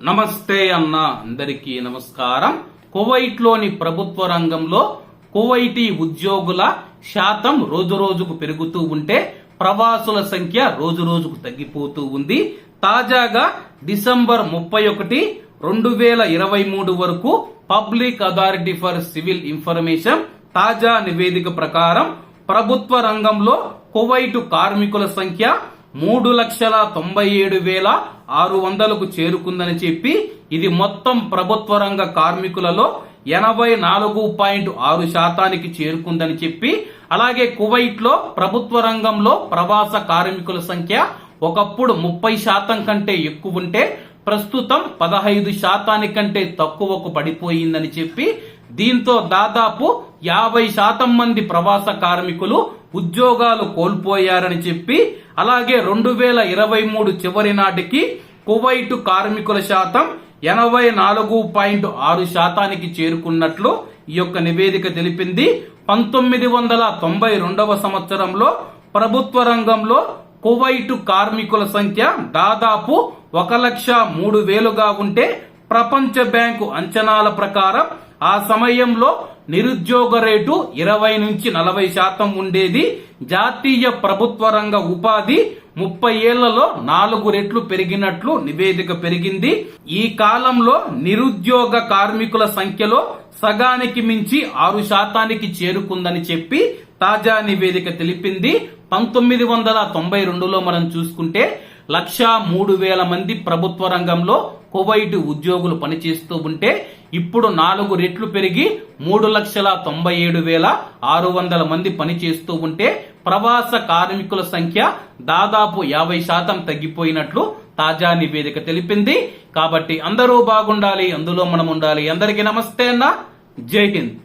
నమస్తే అన్న అందరికీ నమస్కారం. కువైట్లోని ప్రభుత్వ రంగంలో కువైటీ ఉద్యోగుల శాతం రోజు రోజుకు పెరుగుతూ ఉంటే ప్రవాసుల సంఖ్య రోజు రోజుకు తగ్గిపోతూ ఉంది. తాజాగా డిసెంబర్ ముప్పై ఒకటి రెండు వేల ఇరవై మూడు వరకు public authority for civil information తాజా నివేదిక ప్రకారం ప్రభుత్వ రంగంలో కువైటు కార్మికుల సంఖ్య మూడు లక్షల తొంభై ఏడు వేల ఆరు వందలకు చేరుకుందని చెప్పి ఇది మొత్తం ప్రభుత్వ రంగ కార్మికులలో ఎనభై నాలుగు పాయింట్ ఆరు శాతానికి చేరుకుందని చెప్పి అలాగే కువైట్లో ప్రభుత్వ రంగంలో ప్రవాస కార్మికుల సంఖ్య ఒకప్పుడు ముప్పై శాతం కంటే ఎక్కువ ఉంటే ప్రస్తుతం పదహైదు శాతానికంటే తక్కువకు పడిపోయిందని చెప్పి దీంతో దాదాపు యాభై శాతం మంది ప్రవాస కార్మికులు ఉద్యోగాలు కోల్పోయారని చెప్పి అలాగే రెండు వేల ఇరవై మూడు చివరి నాటికి కువైటు కార్మికుల శాతం ఎనభై నాలుగు పాయింట్ ఆరు శాతానికి చేరుకున్నట్లు ఈ యొక్క నివేదిక తెలిపింది. పంతొమ్మిది వందల తొంభై రెండవ సంవత్సరంలో ప్రభుత్వ రంగంలో కువైటు కార్మికుల సంఖ్య దాదాపు ఒక లక్ష మూడు వేలుగా ఉంటే ప్రపంచ బ్యాంకు అంచనాల ప్రకారం ఆ సమయంలో నిరుద్యోగ రేటు ఇరవై నుంచి నలభై శాతం ఉండేది. జాతీయ ప్రభుత్వ రంగ ఉపాధి ముప్పై ఏళ్ళలో నాలుగు రెట్లు పెరిగినట్లు నివేదిక పెరిగింది. ఈ కాలంలో నిరుద్యోగ కార్మికుల సంఖ్యలో సగానికి మించి ఆరు శాతానికి చేరుకుందని చెప్పి తాజా నివేదిక తెలిపింది. పంతొమ్మిది వందల తొంభై రెండులో మనం చూసుకుంటే లక్షా మూడు వేల మంది ప్రభుత్వ రంగంలో కువైట్ ఉద్యోగులు పనిచేస్తూ ఉంటే ఇప్పుడు నాలుగు రెట్లు పెరిగి మూడు లక్షల తొంభై ఏడు వేల ఆరు వందల మంది పనిచేస్తూ ఉంటే ప్రవాస కార్మికుల సంఖ్య దాదాపు యాభై శాతం తగ్గిపోయినట్లు తాజా నివేదిక తెలిపింది. కాబట్టి అందరూ బాగుండాలి అందులో మనం ఉండాలి. అందరికీ నమస్తే అన్న. జై హింద్.